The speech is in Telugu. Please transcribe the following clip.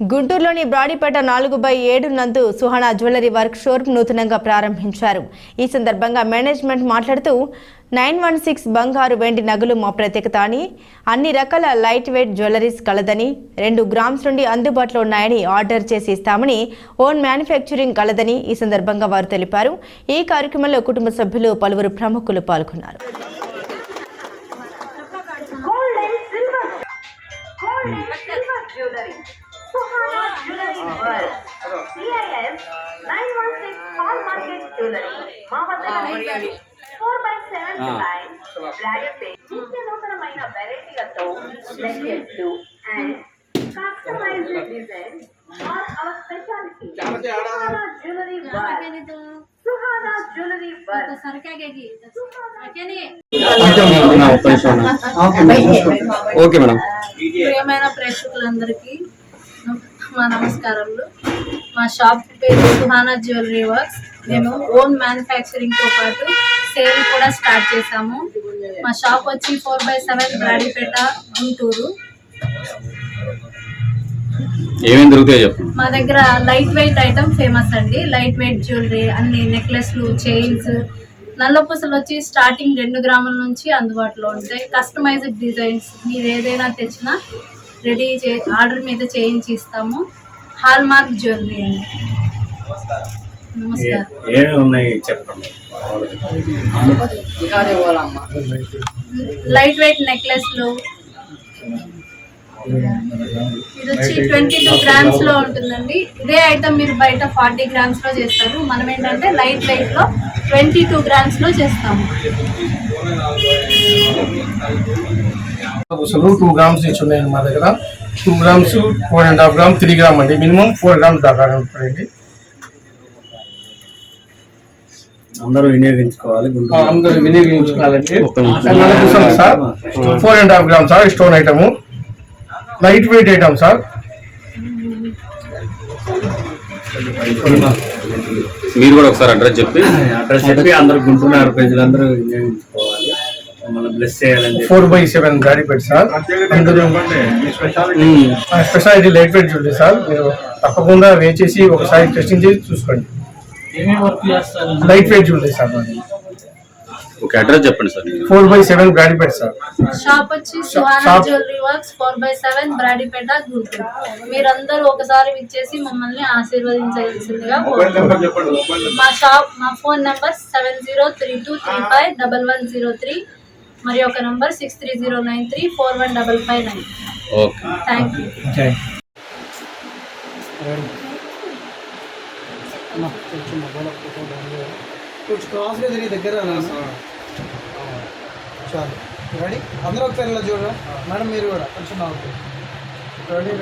గుంటూరులోని బ్రాడీపేట నాలుగు బై ఏడు నందు సుహానా జ్యువెలరీ వర్క్ షోరూమ్ నూతనంగా ప్రారంభించారు. ఈ సందర్భంగా మేనేజ్మెంట్ మాట్లాడుతూ నైన్ వన్ సిక్స్ బంగారు వెండి నగలు మా ప్రత్యేకత అని అన్ని రకాల లైట్ వెయిట్ జ్యువెలరీస్ కలదని రెండు గ్రామ్స్ నుండి అందుబాటులో ఉన్నాయని ఆర్డర్ చేసి ఇస్తామని ఓన్ మ్యానుఫ్యాక్చరింగ్ కలదని ఈ సందర్భంగా వారు తెలిపారు. ఈ కార్యక్రమంలో కుటుంబ సభ్యులు పలువురు ప్రముఖులు పాల్గొన్నారు. Jewellery CIS 916 Hall Market Jewelry. మామద్దల four by seven design branded pay నిత్య నూతనమైన వెరైటీలతో నెక్లెస్లు and customised design are our speciality Suhana jewellery world Suhana jewellery world okay madam ప్రియమైన ప్రేక్షకులందరికీ మా నమస్కారములు. మా షాప్ పేరు సుహానా జ్యువెలరీ వర్క్స్ మేము ఓన్ మ్యానుఫ్యాక్చరింగ్తో పాటు సేల్ కూడా స్టార్ట్ చేశాము. మా షాప్ వచ్చి four by seven Brodipet Guntur. ఏమేమి దొరుకుతాయో చెప్పండి. మా దగ్గర లైట్ వెయిట్ ఐటమ్ ఫేమస్ అండి. లైట్ వెయిట్ జ్యువెలరీ అన్ని నెక్లెస్లు చైన్స్ నల్ల పూసలు వచ్చి స్టార్టింగ్ రెండు గ్రాముల నుంచి అందుబాటులో ఉంటాయి. కస్టమైజ్డ్ డిజైన్స్ మీరు ఏదైనా తెచ్చినా రెడీ చే ఆర్డర్ మీద చేయించి ఇస్తాము హాల్ మార్క్ జ్యువెలరీ అండి లైట్ వెయిట్ నెక్లెస్లు ఇది వచ్చి ట్వంటీ టూ గ్రామ్స్లో ఉంటుందండి. ఇదే ఐటమ్ మీరు బయట ఫార్టీ గ్రామ్స్లో చేస్తారు. మనం ఏంటంటే లైట్ వెయిట్లో ట్వంటీ టూ గ్రామ్స్లో చేస్తాము. పూసలు టూ గ్రామ్స్ నుంచి ఉన్నాయండి మా దగ్గర two grams four and half gram three gram అండి. మినిమం ఫోర్ గ్రామ్స్ దాకా ఉంటాయండి. అందరూ వినియోగించుకోవాలి అందరూ వినియోగించుకోవాలండి. Sir? Four and half gram sir stone item light weight item sir మీరు కూడా ఒకసారి అడ్రస్ చెప్పి. అడ్రస్ చెప్పి అందరూ గుంటూరు నగర ప్రజలందరూ వినియోగించుకోవాలి. బ్లెస్ చేయాలని ఫోర్ బై సెవెన్ గాడి పెట్టి sir. Speciality light weight jewellery sir. మీరు తప్పకుండా వేచేసి ఒకసారి టెస్టింగ్ చేసి చూసుకోండి. Light weight jewellery sir okay address చెప్పండి సార్ ఫోర్ బై సెవెన్ గాడి పెట్టి సార్. షాప్ వచ్చి Suhana jewellery works four by seven Brodipet Guntur. మీరందరూ ఒకసారి విచ్చేసి మమ్మల్ని ఆశీర్వదించవలసిందిగా మా షాప్ మా phone number seven zero three two three five double one zero three మరి ఒక number six three zero nine three four one double five nine. Okay. Thank you కొంచెం క్రాస్గా తిరిగి దగ్గర చాలు. రెడీ అందరూ ఒకసారి ఇలా చూడరా? మేడం మీరు కూడా. కొంచెం రెడీ